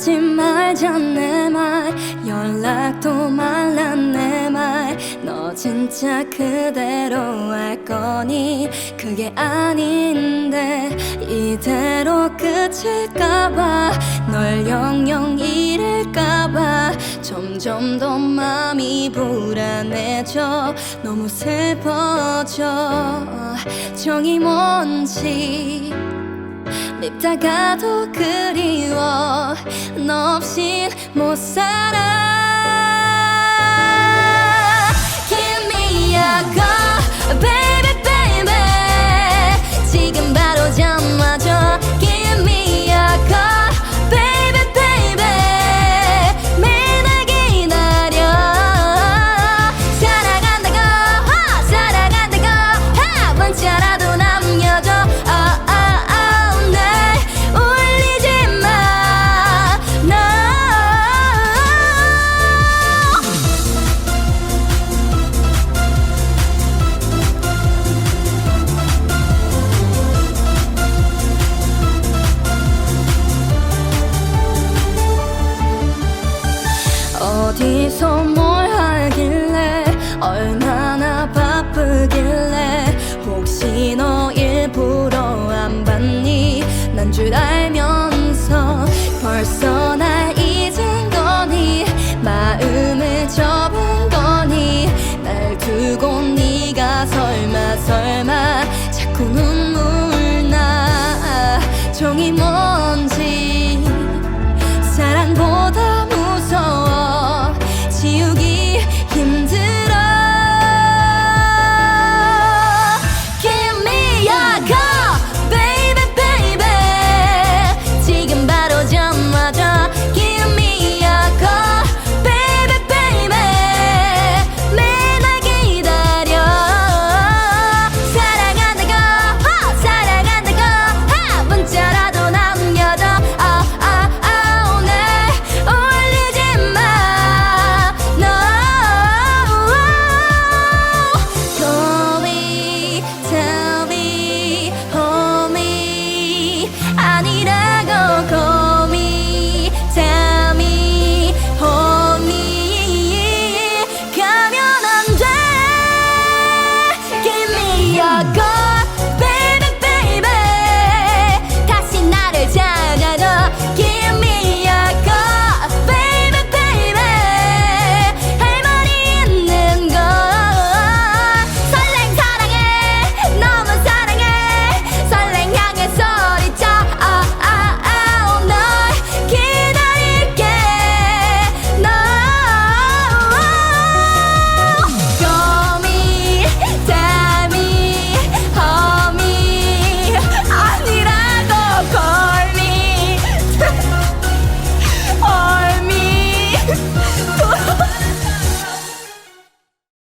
하지 말자 내 말. 연락도 말라 내 말. 너 진짜 그대로 할 거니? 그게 아닌데 이대로 끝일까봐. 널 영영 잃을까봐. 점점 더 마음이 불안해져. 너무 슬퍼져. 정이 뭔지 밉다가도 그리워. 너 없인 못 살아 어디서 뭘 하길래 얼마나 바쁘길래 혹시 너 일부러 안 봤니? 난 줄 알